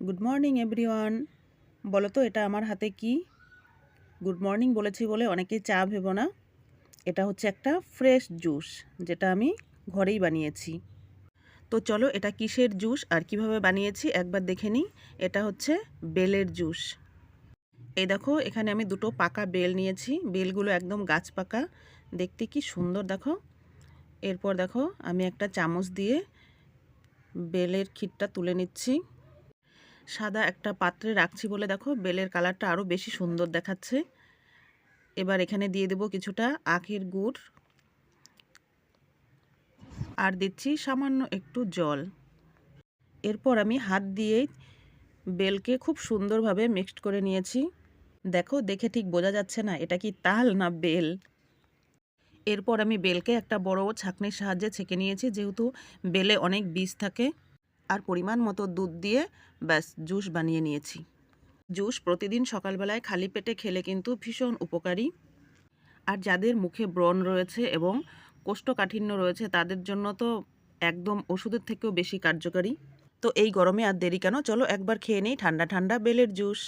Good morning everyone বলো তো, এটা আমার হাতে কি? গুড মর্নিং বলেছি বলে অনেকেই চা ভেবো না। এটা হচ্ছে একটা ফ্রেশ জুস যেটা আমি ঘরেই বানিয়েছি। তো চলো, এটা কিসের জুস আর কীভাবে বানিয়েছি একবার দেখে নিই। এটা হচ্ছে বেলের জুস এই দেখো, এখানে আমি দুটো পাকা বেল নিয়েছি। বেলগুলো একদম গাছ পাকা। দেখতে কি সুন্দর, দেখো। এরপর দেখো, আমি একটা চামচ দিয়ে বেলের ক্ষীরটা তুলে নিচ্ছি। সাদা একটা পাত্রে রাখছি বলে দেখো, বেলের কালারটা আরও বেশি সুন্দর দেখাচ্ছে। এবার এখানে দিয়ে দেব কিছুটা আখের গুড়। আর দিচ্ছি সামান্য একটু জল। এরপর আমি হাত দিয়ে বেলকে খুব সুন্দরভাবে মিক্সড করে নিয়েছি। দেখো, দেখে ঠিক বোঝা যাচ্ছে না, এটা কি তাল না বেল? এরপর আমি বেলকে একটা বড় ছাঁকনির সাহায্যে ছেঁকে নিয়েছি, যেহেতু বেলে অনেক বীজ থাকে। আর পরিমাণ মতো দুধ দিয়ে ব্যাস, জুস বানিয়ে নিয়েছি। জুস প্রতিদিন সকালবেলায় খালি পেটে খেলে কিন্তু ভীষণ উপকারী। আর যাদের মুখে ব্রণ রয়েছে এবং কোষ্ঠকাঠিন্য রয়েছে, তাদের জন্য তো একদম ওষুধের থেকেও বেশি কার্যকারী। তো এই গরমে আর দেরি কেন? চলো একবার খেয়ে নেই ঠান্ডা ঠান্ডা বেলের জুস।